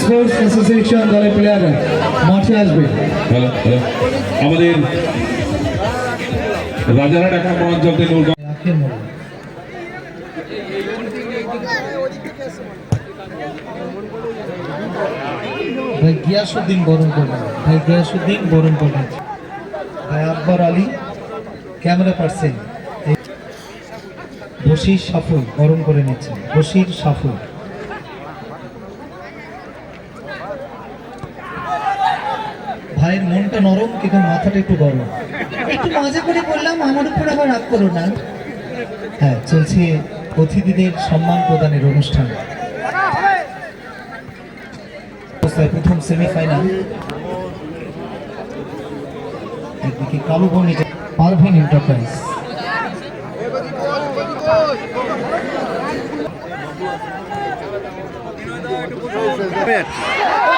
Sports association দলের প্লেয়াররা মাঠে আসবে। আমাদের রাজারহাট এক নম্বর অঞ্চল থেকে ভাই গিয়াসুদ্দিন বরণ করবেন ভাই গিয়াসুদ্দিন বরণ করবেন ভাই আকবর আলী ক্যামেরা পার্সন। বশির সাফুল বরণ করে নিচ্ছেন। বশির সাফুল ভাইয়ের মনটা নরম, কিন্তু মাথাটা একটু গরম। একটু মজা করে বললাম, আমার উপর আবার রাগ করো না। হ্যাঁ চলছে অতিথিদের সম্মান প্রদানের অনুষ্ঠান। প্রথম সেমিফাইনাল। একদিকে কালো বর্ণিত পারভিন এন্টারপ্রাইজ। একটা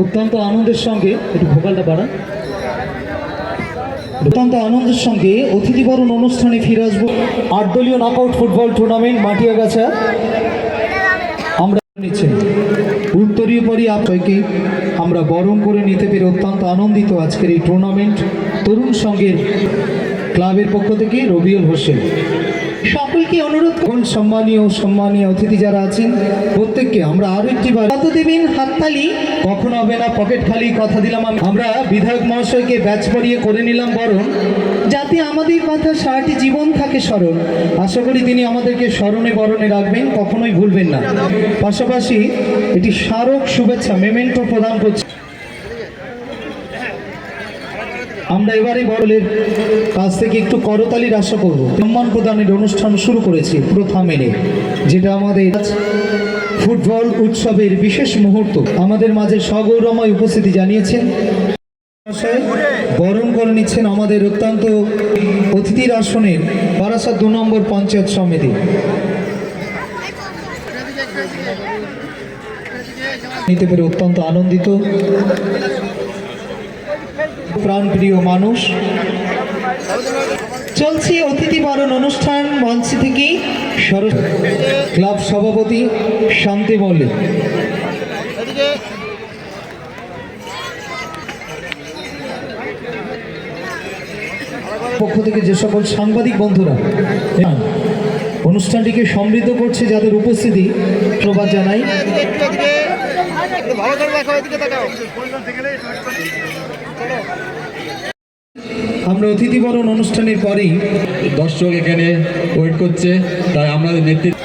অত্যন্ত আনন্দের সঙ্গে, একটু ভোকালটা বাড়ান। অত্যন্ত আনন্দের সঙ্গে অতিথিবরণ অনুষ্ঠানে ফিরে আসব। আট দলীয় নকআউট ফুটবল টুর্নামেন্ট মাটিয়াগাছা। আমরা নিচ্ছেন। উত্তরীয় পরই আপনাকে আমরা বরণ করে নিতে পেরে অত্যন্ত আনন্দিত আজকের এই টুর্নামেন্ট তরুণ সঙ্গের ক্লাবের পক্ষ থেকে রবিউল হোসেন। সকলকে অনুরোধ এখন সম্মানীয় সম্মানীয় অতিথি যারা আছেন প্রত্যেককে আমরা আরও একটি বার কত দেবেন হাততালি? কখনো হবে না পকেট খালি কথা দিলাম আমি। আমরা বিধায়ক মহাশয়কে ব্যাচ পরিয়ে করে নিলাম বরণ যাতে আমাদের কথা সারাটি জীবন থাকে স্মরণ। আশা করি তিনি আমাদেরকে স্মরণে বরণে রাখবেন কখনোই ভুলবেন না। পাশাপাশি এটি স্মারক শুভেচ্ছা মেমেন্টো প্রদান করছি। আমরা এবারে বড়লের কাছ থেকে একটু করতালির আশা করব। সম্মান প্রদানের অনুষ্ঠান শুরু করেছি প্রথা মেনে যেটা আমাদের ফুটবল উৎসবের বিশেষ মুহূর্ত। আমাদের মাঝে সগৌরময় উপস্থিতি জানিয়েছেন। বরণ করে নিচ্ছেন আমাদের অত্যন্ত অতিথির আসনের বারাসাত দু নম্বর পঞ্চায়েত সমিতি। নিতে পেরে অত্যন্ত আনন্দিত। প্রাণপ্রিয় মানুষ। চলছে অতিথি বরণ অনুষ্ঠান মঞ্চ থেকে ক্লাব সভাপতি শান্তি মল্লিক। পক্ষ থেকে যে সকল সাংবাদিক বন্ধুরা অনুষ্ঠানটিকে সমৃদ্ধ করছে যাদের উপস্থিতি, ধন্যবাদ জানাই। আমরা অতিথিবরণ অনুষ্ঠানের পরেই দর্শক এখানে ওয়েট করছে, তাই আমাদের নেতৃত্ব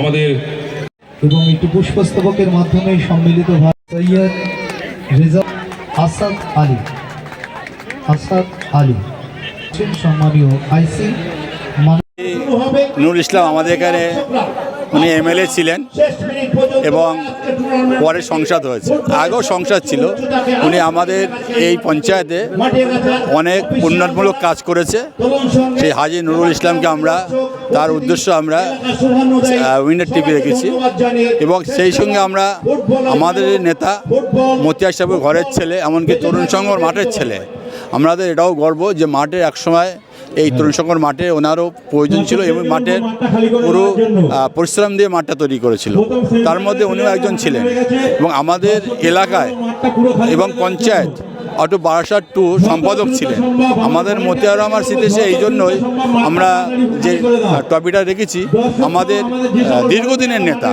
আমাদের এবং একটি পুষ্পস্তবকের মাধ্যমে সম্মিলিত সৈয়দ রেজা আসাদ আলী। আসাদ আলী। সম্মানীয় আইসি নুরুল ইসলাম আমাদের এখানে উনি এমএলএ ছিলেন এবং পরে সংসদ হয়েছে। আগেও সংসদ ছিল। উনি আমাদের এই পঞ্চায়েতে অনেক উন্নয়নমূলক কাজ করেছে। সেই হাজি নুরুল ইসলামকে আমরা, তার উদ্দেশ্য আমরা উইনার টিভি রেখেছি। এবং সেই সঙ্গে আমরা আমাদের নেতা মতিয়ার সাহেবের ঘরের ছেলে, এমনকি তরুণ সংঘর মাঠের ছেলে, আমাদের এটাও গর্ব যে মাঠে একসময় এই তরুণ সংঘর মাঠে ওনারও প্রয়োজন ছিল এবং মাঠের পুরো পরিশ্রম দিয়ে মাঠটা তৈরি করেছিল। তার মধ্যে উনিও একজন ছিলেন। এবং আমাদের এলাকায় এবং পঞ্চায়েত অটো বারাসাত টু সম্পাদক ছিলেন। আমাদের মতিয়ার রহমান স্মৃতিসে এই জন্যই আমরা যে টপিটা রেখেছি আমাদের দীর্ঘদিনের নেতা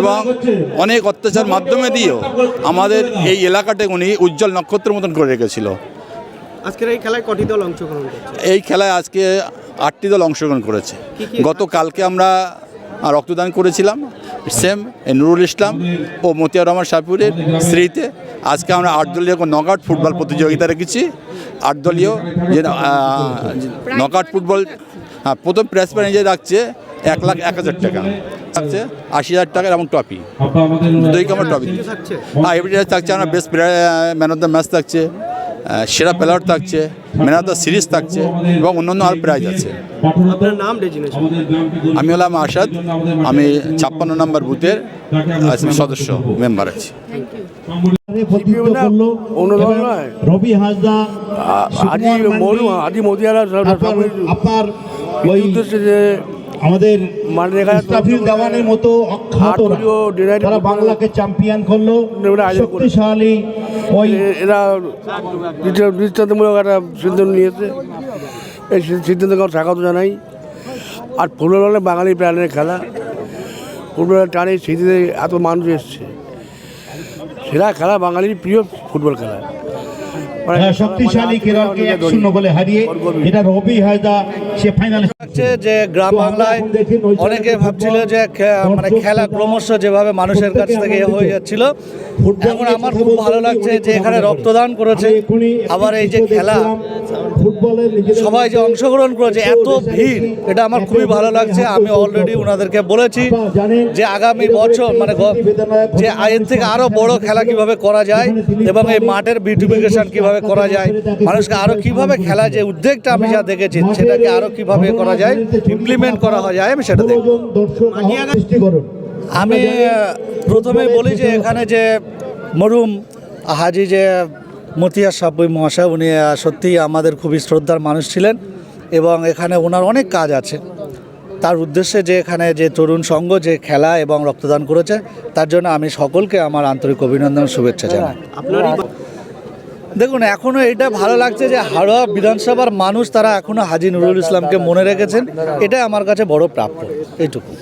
এবং অনেক অত্যাচার মাধ্যমে দিয়েও আমাদের এই এলাকাটাকে উনি উজ্জ্বল নক্ষত্রের মতন করে রেখেছিল। আজকের এই খেলায় কটি দল অংশগ্রহণ করছে? এই খেলায় আজকে আটটি দল অংশগ্রহণ করেছে। গতকালকে আমরা রক্তদান করেছিলাম সেম নুরুল ইসলাম ও মতিয়ার রহমান শাহপুরের স্মৃতিতে। আজকে আমরা আট দলীয় নকআউট ফুটবল প্রতিযোগিতা রেখেছি। আট দলীয় যে নকআউট ফুটবল হ্যাঁ প্রথম প্রাইজ প্যানেজে রাখছে এক লাখ এক হাজার টাকা। থাকছে আশি হাজার টাকার এবং ট্রফি দুই কামার ট্রফি হ্যাঁ এভরিডে থাকছে আমরা best player man of the match থাকছে। সেরা প্লেয়ার থাকছে ম্যান অফ দ্য সিরিজ থাকছে এবং অন্যান্য আর প্রাইজ আছে। আপনার নাম আমি হলাম আসাদ আমি ছাপ্পান্ন নম্বর বুথের সদস্য মেম্বার আছি। প্রতিনিধিত্ব করল। অনুদান রবি হাসদা আদি মরু আদি মোদিয়ারা আপনার আপনার ওই উদ্দেশ্যে যে আমাদের মানে দেখা যাচ্ছে দেওয়ানের মতো অখ্যাত বাংলাকে চ্যাম্পিয়ন করল। শক্তিশালী এরা দৃষ্টা- দৃষ্টান্তমূলক একটা সিদ্ধান্ত নিয়েছে। এই সিদ্ধান্ত আমরা স্বাগত জানাই। আর ফুটবল হলে বাঙালি প্রাণের খেলা। ফুটবলের টানে স্মৃতিতে এত মানুষ এসছে। সেরা খেলা বাঙালির প্রিয় ফুটবল খেলা। শক্তিশালী কেরলকে এক শূন্য গোলে হারিয়ে এটা রবি হাসদা সে ফাইনালে যে গ্রাম বাংলায় অনেকে ভাবছিল যে মানে খেলা ক্রমশ যেভাবে মানুষের কাছ থেকে হয়ে যাচ্ছিল। এখন আমার খুব ভালো লাগছে যে এখানে রক্তদান করেছে আবার এই যে খেলা। সবাই যে অংশগ্রহণ করেছে এত ভিড় এটা আমার খুবই ভালো লাগছে আমি অলরেডি ওনাদেরকে বলেছি যে আগামী বছর মানে যে এর থেকে আরও বড় খেলা কীভাবে করা যায় এবং এই মাঠের বিউটিফিকেশন কীভাবে করা যায় মানুষকে আরও কীভাবে খেলা যে উদ্যোগটা আমি যা দেখেছি সেটাকে আরও কীভাবে করা যায় ইমপ্লিমেন্ট করা যায় আমি সেটা দেখব। করুন। আমি প্রথমে বলি যে এখানে যে মরুম হাজি যে মতিয়া সাব্বই মহাশয় উনি সত্যিই আমাদের খুবই শ্রদ্ধার মানুষ ছিলেন এবং এখানে ওনার অনেক কাজ আছে। তার উদ্দেশ্যে যে এখানে যে তরুণ সংঘ যে খেলা এবং রক্তদান করেছে তার জন্য আমি সকলকে আমার আন্তরিক অভিনন্দন শুভেচ্ছা জানাই। দেখুন এখনও এটা ভালো লাগছে যে হাড়োয়া বিধানসভার মানুষ তারা এখনও হাজি নুরুল ইসলামকে মনে রেখেছেন। এটাই আমার কাছে বড় প্রাপ্য। এইটুকু।